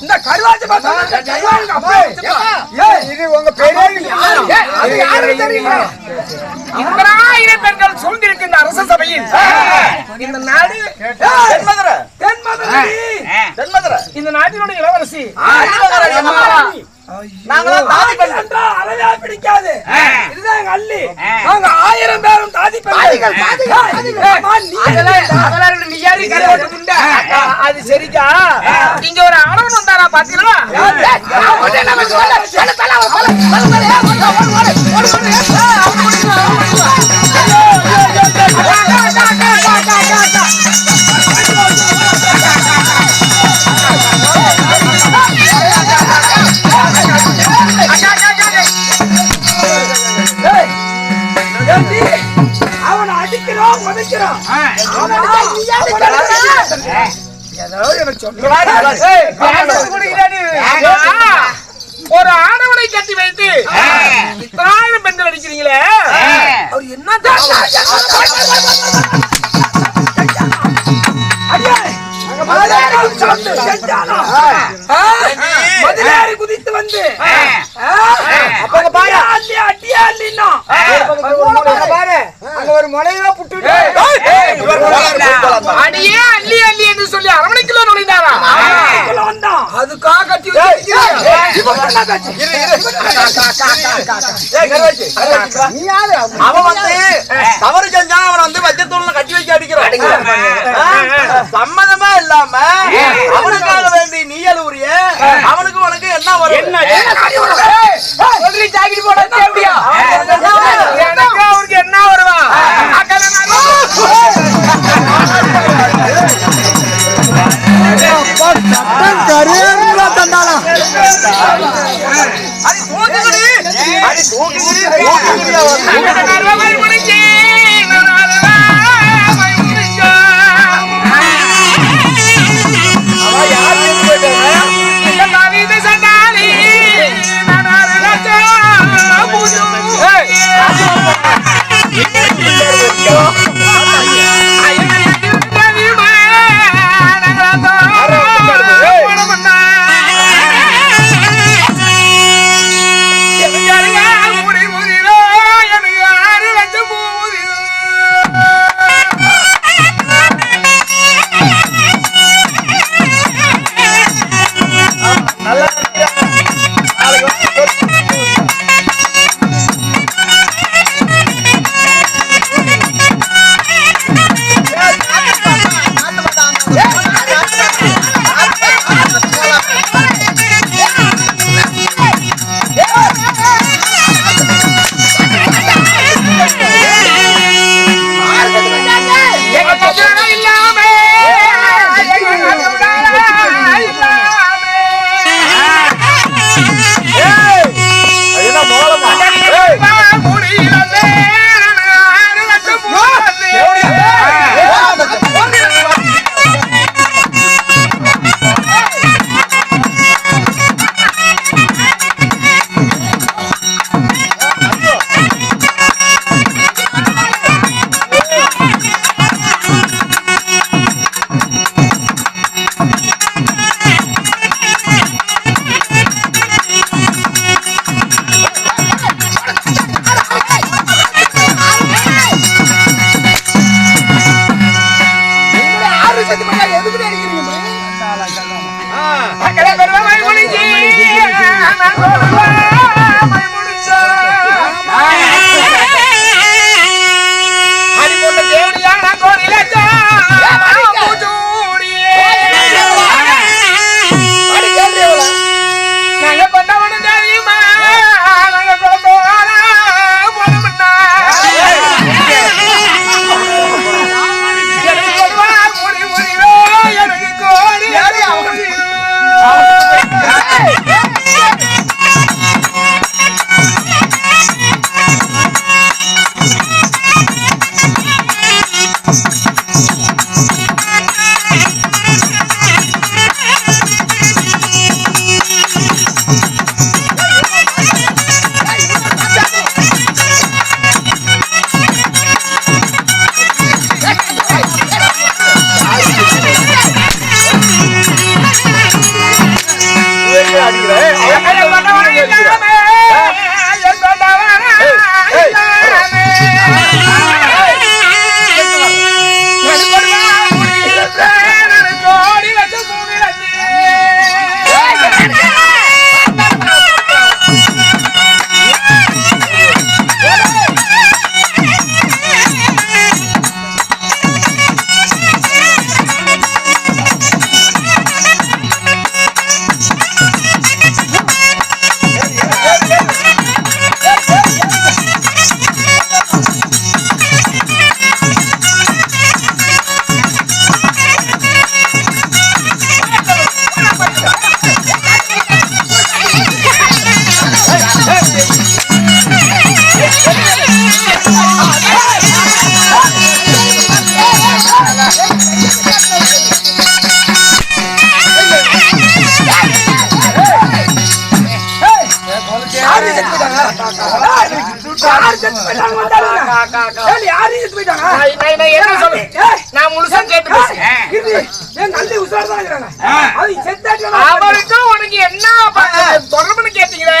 இந்த கருவாச்சி இது பெண்கள் சூழ்ந்திருக்கின்ற அரச சபையில் இந்த நாடு இந்த நாட்டினுடைய இளவரசி நாங்களாம் தாலி பிடிக்காது அது சரிக்கா இங்க ஒரு ஆணவன் வந்தாரா பாத்தீங்களா அவனை ஒரு ஆடவனை கட்டி வைத்து இத்தனாயிரம் பெண்கள் அடிக்கிறீங்களே. அவர் என்ன மதுரை குதித்து வந்து. அப்ப பாரு. அள்ளி அட்டியா அள்ளினா பாரு அங்க ஒரு முளையில புட்டு அடியே அள்ளி அள்ளி என்று அவன் வந்து தவறு செஞ்சா அவனை வந்து வச்சத்தூள்ல கட்டி வச்சு அடிக்கிறான்? சம்மதமே இல்லாம அவனுக்காக வேண்டி நீ அழுவுறிய அவனுக்கு உனக்கு என்ன வரும் போட Yeah. அது செத்தாட்டி வேணா அவருக்கு உனக்கு என்ன தொடர்புன்னு கேட்டீங்களே?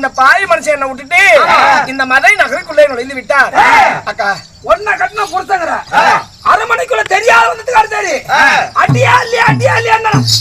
இந்த பாய் மனுஷன் என்ன விட்டுட்டு இந்த மதுரை நகருக்குள்ளே நுழைந்து விட்டார். அக்கா ஒன்ன கட்டின புருஷங்கிற. அரை மணிக்குள்ள தெரியாத வந்துட்டு சரி. அடியா இல்லையா அடியா இல்லையா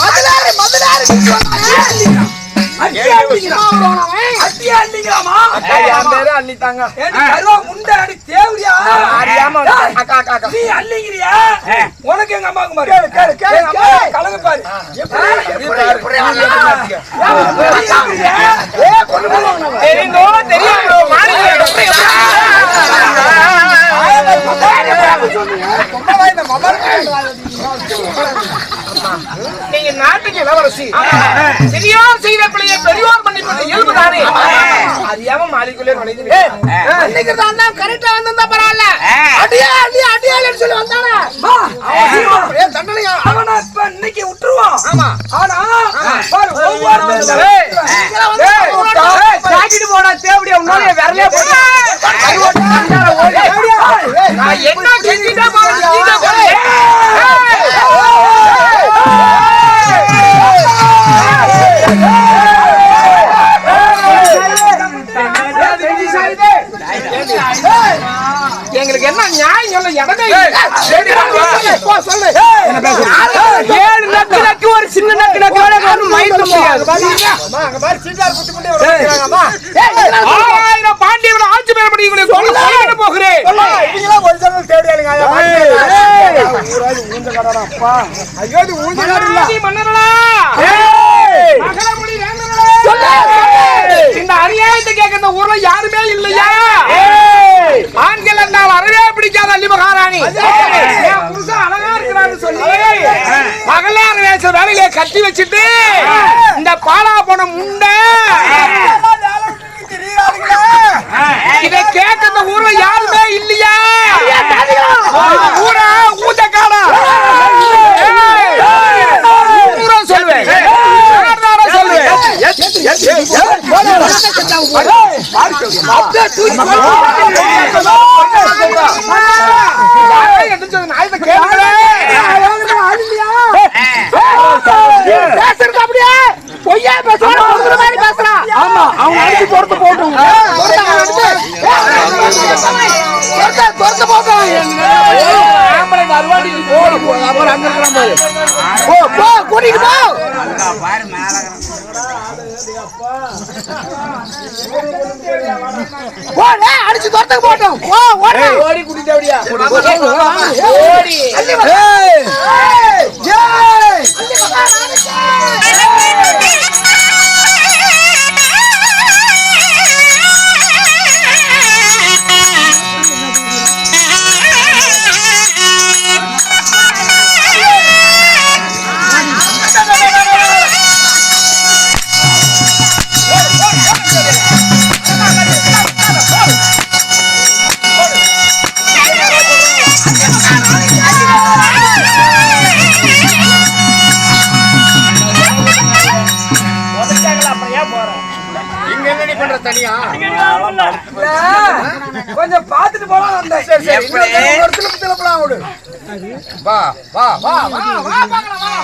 மதுளாரு மதுளாரு அடியா இல்லையா அடியா இல்லையா அடியா இல்லைங்களாமா அக்கா, என் பேரு அள்ளித்தாங்க ஏடி கருவா முண்டை அடி தேவடியா அறியாம வந்து- டேய், அக்கா அக்கா அக்கா நீ அள்ளிங்கிறியா உனக்கு எங்க அம்மாவுக்கு மாதிரி கேளு கேளு கேளு அம்மா கலங்க பாரு எப்படி எப்படி எப்படி ஏ கொண்டு போவாங்க தெரியுதோ தெரியாதோ மாறி நீங்க நாட்டுக்கு இளவரசி. பெரியோர் செய்த பிள்ளையை பெரியோர் மன்னிப்பது இயல்பு தானே அறியாம மாளிகைக்குள்ளே கரெக்டா வந்திருந்தா பரவாயில்ல. அடியா அடியா அடியாலன்னு சொல்லி வந்தானே. தண்டனையா? அவனை இப்ப இன்னைக்கு விட்டுருவான் ஆமா. ஆனா ஒவ்வொரு சாக்கிட்டு போடா தேவடியா உன்னால விரலே நான் என்ன செஞ்சுட்டா எங்களுக்கு என்ன நியாயம் சொல்ல இடமே சொல்லு. ஏழு ஒரு சின்ன நக்கு நக்கு மயிர் முடியாது ஆயிரம் பாண்டியவன் ஆட்சி பெற முடியும் இவனை கொண்டு கொண்டு போகிறேன். மன்னாதி மன்னர்களா? மகளமுடி வேந்தர்களே! இந்த அநியாயத்தை கேட்க இந்த ஊர்ல யாருமே இல்லையா? ஆண்கள் என்ன வரவே பிடிக்காத அள்ளி மகாராணி அழகா இருக்கிறான்னு சொல்லி வேஷ வேலையில கட்டி வச்சுட்டு இந்த பாலா போன முண்டை இதை கேட்க இந்த ஊர்ல யாருமே இல்லையா ஊரா ஊஞ்சக்காடா ஊரா சொல்லுவேன் யார்தாரா சொல்லுவேன் பேசுறது அப்படியே பொய்யா பேசுறான் பேசுறான் ஆமா அவன் அடிச்சு பொறுத்து போட்டு போ போ கூட்டிட்டு போ. போடே அடிச்சு தோட்டக்கு போட்டோம். போ ஓடி ஓடி கூட்டிட்டு அப்படியா ஓடி. கொஞ்சம் பாத்துட்டு போலாம் வந்தேன் சரி சரி. எப்படி? இன்னொரு இடத்துல திருப்பலாம் விடு வா வா வா வா வா